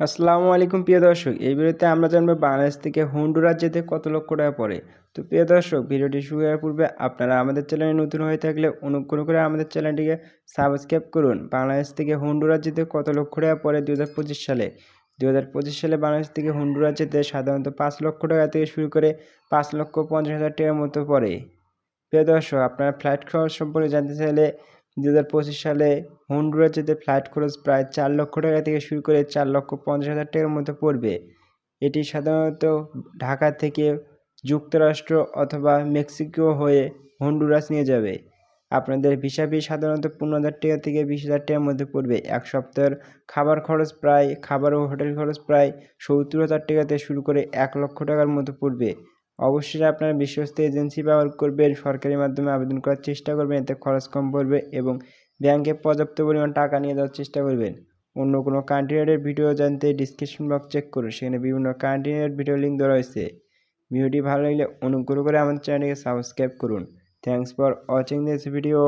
আসসালামু আলাইকুম, প্রিয় দর্শক। এই ভিডিওতে আমরা জানব বাংলাদেশ থেকে হন্ডুরাস যেতে কত লক্ষ টাকা পড়ে। তো প্রিয় দর্শক, ভিডিওটি শুরু করার পূর্বে আপনারা আমাদের চ্যানেলে নতুন হয়ে থাকলে অনুগ্রহ করে আমাদের চ্যানেলটিকে সাবস্ক্রাইব করুন। বাংলাদেশ থেকে হন্ডুরাস যেতে কত লক্ষ টাকা পড়ে দু হাজার পঁচিশ সালে? দু হাজার পঁচিশ সালে বাংলাদেশ থেকে হন্ডুরাস যেতে সাধারণত পাঁচ লক্ষ টাকা থেকে শুরু করে পাঁচ লক্ষ পঞ্চাশ হাজার টাকার মতো পড়ে। প্রিয় দর্শক, আপনারা ফ্লাইট খরচ সম্পর্কে জানতে চাইলে দু হাজার পঁচিশ সালে হন্ডুরাস যেতে ফ্লাইট খরচ প্রায় চার লক্ষ টাকা থেকে শুরু করে চার লক্ষ পঞ্চাশ হাজার টাকার মতো পড়বে। এটি সাধারণত ঢাকা থেকে যুক্তরাষ্ট্র অথবা মেক্সিকো হয়ে হন্ডুরাস নিয়ে যাবে। আপনাদের ভিসা ফি সাধারণত পনেরো হাজার টাকা থেকে বিশ হাজার টাকার মধ্যে পড়বে। এক সপ্তাহের খাবার খরচ প্রায়, খাবার ও হোটেল খরচ প্রায় সত্তর হাজার টাকা থেকে শুরু করে এক লক্ষ টাকার মতো পড়বে। অবশ্যই আপনারা বিশ্বস্ত এজেন্সি ব্যবহার করবেন সরকারি মাধ্যমে আবেদন করার চেষ্টা করবেন, এতে খরচ কম পড়বে এবং ব্যাংকে পর্যাপ্ত পরিমাণ টাকা নিয়ে যাওয়ার চেষ্টা করবেন। অন্য কোনো কান্ট্রি ভিডিও জানতে ডিসক্রিপশন বক্স চেক করুন, সেখানে বিভিন্ন কান্ট্রি ভিডিও লিঙ্ক দেওয়া রয়েছে। ভিডিওটি ভালো লাগলে অনুগ্রহ করে আমাদের চ্যানেলকে সাবস্ক্রাইব করুন। Thanks for watching this video